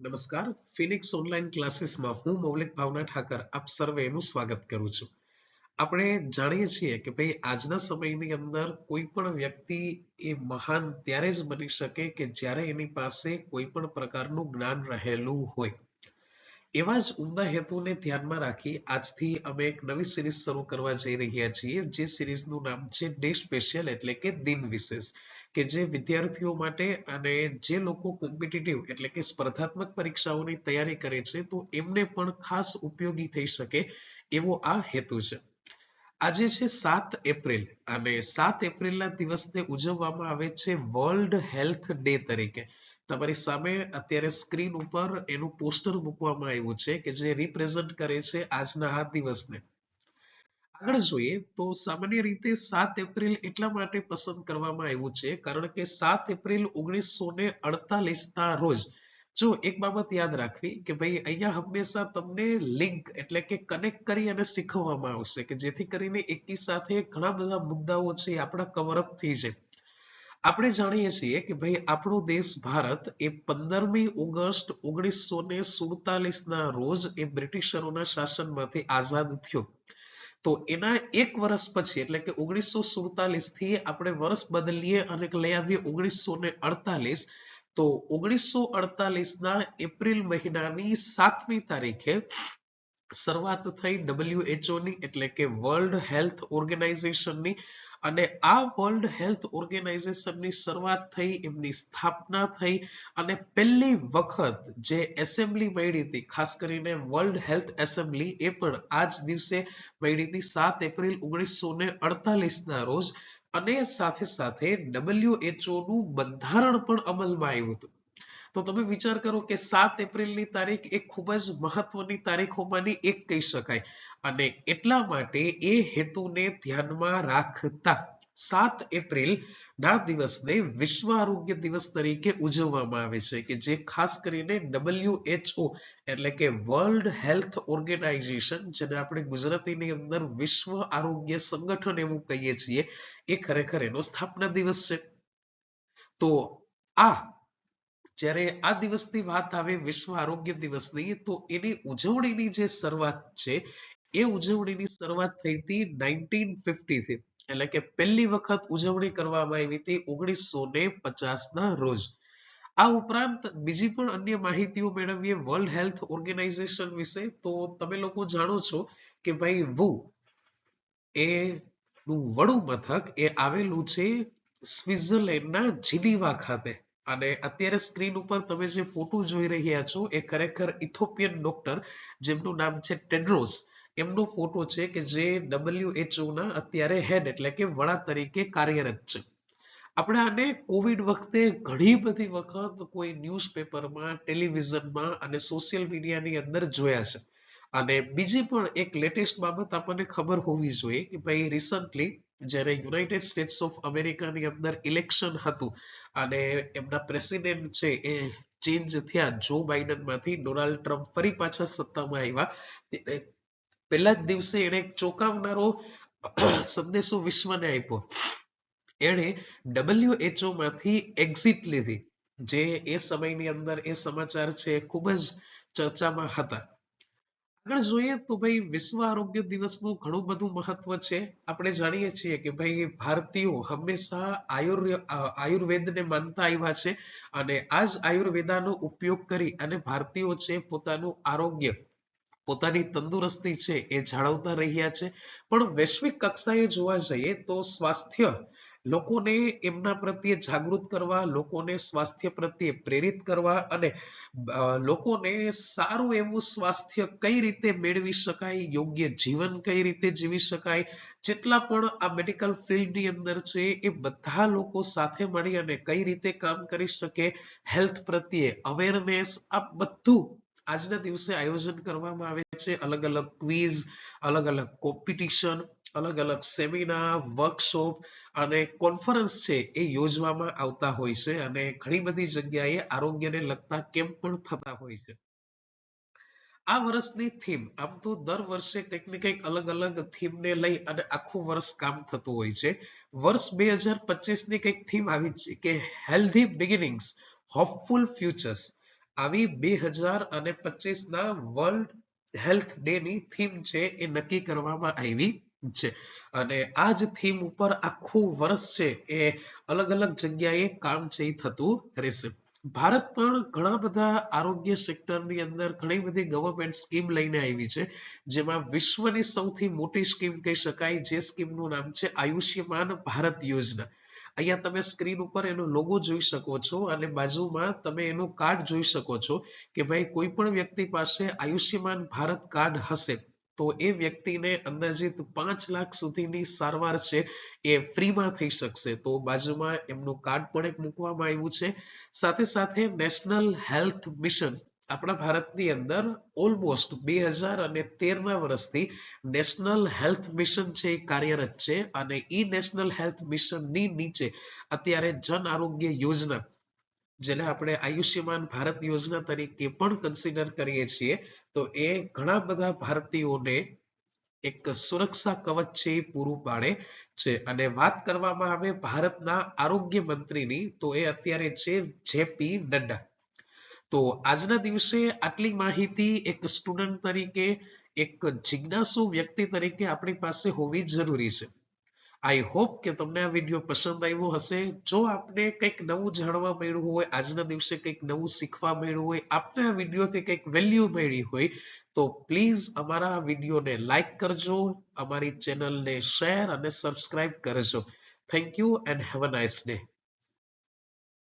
નમસ્કાર Phoenix online ક્લાસીસમાં હું મૌલિક ભાવના ઠાકર આપ સર્વેનું સ્વાગત કરું છું. આપણે જાણીએ છીએ કે ભાઈ આજના સમયની અંદર કોઈ પણ વ્યક્તિ એ મહાન ત્યારે જ બની શકે કે જ્યારે એની પાસે કોઈ પણ પ્રકારનું જ્ઞાન રહેલું હોય. એવા જ ઉમદા હેતુને ધ્યાનમાં રાખી આજથી અમે એક નવી સિરીઝ શરૂ કરવા જઈ રહ્યા છીએ, જે સિરીઝનું નામ છે ડે સ્પેશિયલ એટલે કે દિન વિશેષ. કે જે વિદ્યાર્થીઓ માટે અને જે લોકો કોમ્પિટિટિવ એટલે કે સ્પર્ધાત્મક પરીક્ષાઓની તૈયારી કરે છે, તો એમને પણ ખાસ ઉપયોગી થઈ શકે એવો આ હેતુ છે. આજે છે સાત એપ્રિલ અને સાત એપ્રિલના દિવસને ઉજવવામાં આવે છે વર્લ્ડ હેલ્થ ડે તરીકે. તમારી સામે અત્યારે સ્ક્રીન ઉપર એનું પોસ્ટર મૂકવામાં આવ્યું છે કે જે રિપ્રેઝન્ટ કરે છે આજના આ દિવસને. આગળ જોઈએ તો સામાન્ય રીતે સાત એપ્રિલ એટલા માટે પસંદ કરવામાં આવ્યું છે કારણ કે સાત એપ્રિલ ઓગણીસો ને અડતાલીસ ના રોજ જો એક બાબત યાદ રાખવી કે ભાઈ અહીંયા હંમેશા તમને લિંક એટલે કે કનેક્ટ કરી અને શીખવવામાં આવશે કે જેથી કરીને એકી સાથે ઘણા બધા મુદ્દાઓ છે આપણા કવરઅપ થઈ જાય. આપણે જાણીએ છીએ કે ભાઈ આપણો દેશ ભારત એ પંદરમી ઓગસ્ટ ઓગણીસો ને સુડતાલીસ ના રોજ એ બ્રિટિશરોના શાસનમાંથી આઝાદ થયો. તો એના એક વર્ષ પછી, એટલે કે ઓગણીસો સુડતાલીસથી આપણે વર્ષ બદલીએ અને લઈ આવીએ ઓગણીસો ને અડતાલીસ, તો ઓગણીસો અડતાલીસ ના એપ્રિલ મહિનાની સાતમી તારીખે શરૂઆત થઈ ડબલ્યુએચઓ ની, એટલે કે વર્લ્ડ હેલ્થ ઓર્ગેનાઇઝેશનની અને આ વર્લ્ડ હેલ્થ ઓર્ગેનાઇઝેશનની શરૂઆત થઈ, એમની સ્થાપના થઈ અને પહેલી વખત જે એસેમ્બલી મળી હતી, ખાસ કરીને વર્લ્ડ હેલ્થ એસેમ્બલી એ પણ આ જ દિવસે મળી હતી, સાત એપ્રિલ ઓગણીસો ને અડતાલીસ ના રોજ. અને સાથે સાથે ડબલ્યુએચઓ નું બંધારણ પણ અમલમાં આવ્યું હતું. તો તમે વિચાર કરો કે સાત એપ્રિલની તારીખ એ ખૂબ જ મહત્વની તારીખોમાંની એક કહી શકાય. અને એટલા માટે એ હેતુને ધ્યાનમાં રાખતા સાત એપ્રિલ ના દિવસને વિશ્વ આરોગ્ય દિવસ તરીકે ઉજવવામાં આવે છે, કે જે ખાસ કરીને ડબલ્યુએચઓ એટલે કે વર્લ્ડ હેલ્થ ઓર્ગેનાઇઝેશન, જેને આપણે ગુજરાતીની અંદર વિશ્વ આરોગ્ય સંગઠન એવું કહીએ છીએ, એ ખરેખર એનો સ્થાપના દિવસ છે. તો આ જ્યારે આ દિવસની વાત આવે, વિશ્વ આરોગ્ય દિવસની, તો એની ઉજવણીની જે શરૂઆત છે, એ ઉજવણીની શરૂઆત થઈ હતી નાઇન્ટીન ફિફ્ટીથી. એટલે કે પહેલી વખત ઉજવણી કરવામાં આવી હતી ઓગણીસો ને પચાસના રોજ. આ ઉપરાંત બીજી પણ અન્ય માહિતીઓ મેળવીએ, વર્લ્ડ હેલ્થ ઓર્ગેનાઇઝેશન વિશે. તો તમે લોકો જાણો છો કે ભાઈ વુ એ નું વડું મથક એ આવેલું છે સ્વિટ્ઝરલેન્ડના જીનીવા ખાતે. અને અત્યારે સ્ક્રીન ઉપર તમે જે ફોટો જોઈ રહ્યા છો, એ ખરેખર ઇથોપિયન ડોક્ટર, જેમનું નામ છે ટેડ્રોસ. એમનો ફોટો છે કે જે ડબલ્યુએચઓ ના અત્યારે હેડ એટલે કે વડા તરીકે કાર્યરત છે. આપણે આને કોવિડ વખતે ઘણી બધી વખત કોઈ ન્યૂઝપેપરમાં, ટેલિવિઝનમાં અને સોશિયલ મીડિયાની અંદર જોયા છે. અને બીજી પણ એક લેટેસ્ટ બાબત આપણને ખબર હોવી જોઈએ કે ભાઈ રિસન્ટલી જ્યારે યુનાઇટેડ સ્ટેટ્સ ઓફ અમેરિકાની અંદર ઇલેક્શન હતું અને એમના પ્રેસિડેન્ટ છે એ ચેન્જ થયા જો બાઇડનમાંથી ડોનાલ્ડ ટ્રમ્પ ફરી પાછા સત્તામાં આવ્યા. પહેલા જ દિવસે એણે એક ચોંકાવનારો સંદેશો વિશ્વને આપ્યો. એણે ડબલ્યુએચઓ માંથી એક્ઝિટ લીધી. જે એ સમયની અંદર એ સમાચાર છે ખૂબ જ ચર્ચામાં હતા. આગળ જોઈએ તો ભાઈ વિશ્વ આરોગ્ય દિવસનું ઘણું બધું મહત્વ છે. આપણે જાણીએ છીએ કે ભાઈ ભારતીયો હંમેશા આયુર આયુર્વેદને માનતા આવ્યા છે અને આ જ આયુર્વેદાનો ઉપયોગ કરી અને ભારતીયો છે પોતાનું આરોગ્ય, પોતાની તંદુરસ્તી છે એ જાળવતા રહ્યા છે. પણ વૈશ્વિક કક્ષાએ જોવા જઈએ તો સ્વાસ્થ્ય લોકોને એમના પ્રત્યે જાગૃત કરવા, લોકોને સ્વાસ્થ્ય પ્રત્યે પ્રેરિત કરવા અને લોકોને સારું એવું સ્વાસ્થ્ય કઈ રીતે મેળવી શકાય, યોગ્ય જીવન કઈ રીતે જીવી શકાય, જેટલા પણ આ મેડિકલ ફિલ્ડની અંદર છે એ બધા લોકો સાથે મળી અને કઈ રીતે કામ કરી શકે હેલ્થ પ્રત્યે અવેરનેસ આ બધું આજના દિવસે આયોજન કરવામાં આવે છે. અલગ અલગ ક્વિઝ અલગ અલગ કોમ્પિટિશન અલગ અલગ સેમિનાર વર્કશોપ અને કોન્ફરન્સ છે એ યોજવામાં આવતા હોય છે અને ઘણી બધી જગ્યાએ આરોગ્યને લગતા કેમ્પ પણ થતા હોય છે. આ વર્ષની થીમ આમ તો દર વર્ષે કંઈક ને કંઈક અલગ અલગ થીમને લઈ અને આખું વર્ષ કામ થતું હોય છે. વર્ષ બે હજારની કંઈક થીમ આવી છે કે હેલ્ધી બિગિનિંગ્સ હોપફુલ ફ્યુચર્સ આવી બે હજાર અને પચીસના વર્લ્ડ હેલ્થ ડે ની થીમ છે એ નક્કી કરવામાં આવી. છે. અને આ જ થીમ ઉપર આખું વર્ષ છે એ અલગ અલગ જગ્યાએ કામ છે થતું રહેશે. ભારત પણ ઘણા બધા આરોગ્ય સેક્ટરની અંદર ઘણી બધી ગવર્મેન્ટ સ્કીમ લઈને આવી છે, જેમાં વિશ્વની સૌથી મોટી સ્કીમ કહી શકાય, જે સ્કીમનું નામ છે આયુષ્યમાન ભારત યોજના. અહીંયા તમે સ્ક્રીન ઉપર એનો લોગો જોઈ શકો છો અને બાજુમાં તમે એનું કાર્ડ જોઈ શકો છો કે ભાઈ કોઈ પણ વ્યક્તિ પાસે આયુષ્યમાન ભારત કાર્ડ હશે. તો એ વ્યક્તિને અંદાજિત પાંચ લાખ સુધીની સારવાર છે એ ફ્રીમાં થઈ શકશે. તો બાજુમાં એમનું કાર્ડ પણ એક મૂકવામાં આવ્યું છે. સાથે સાથે નેશનલ હેલ્થ મિશન આપણા ભારતની અંદર ઓલમોસ્ટ બે હજાર અને તેરના વર્ષથી નેશનલ હેલ્થ મિશન છે એ કાર્યરત છે. અને ઈ નેશનલ હેલ્થ મિશનની નીચે અત્યારે જન આરોગ્ય યોજના જેને આપણે આયુષ્યમાન ભારત યોજના તરીકે પણ કન્સિડર કરીએ છીએ, તો એ ઘણા બધા ભારતીયોને એક સુરક્ષા કવચ છે એ પૂરું પાડે છે. અને વાત કરવામાં આવે ભારતના આરોગ્ય મંત્રીની, તો એ અત્યારે છે જેપી નડ્ડા. તો આજના દિવસે આટલી માહિતી એક સ્ટુડન્ટ તરીકે, એક જિજ્ઞાસુ વ્યક્તિ તરીકે આપણી પાસે હોવી જરૂરી છે. આઈ હોપ કે તમને આ વીડિયો પસંદ આવ્યો હશે. જો આપને કંઈક નવું જાણવા મળ્યું હોય, આજના દિવસે કંઈક નવું શીખવા મળ્યું હોય, આપને આ વિડીયોથી કંઈક વેલ્યુ મળી હોય, તો પ્લીઝ અમારા વિડીયોને લાઈક કરજો, અમારી ચેનલને શેર અને સબસ્ક્રાઇબ કરજો. Thank you and have a nice day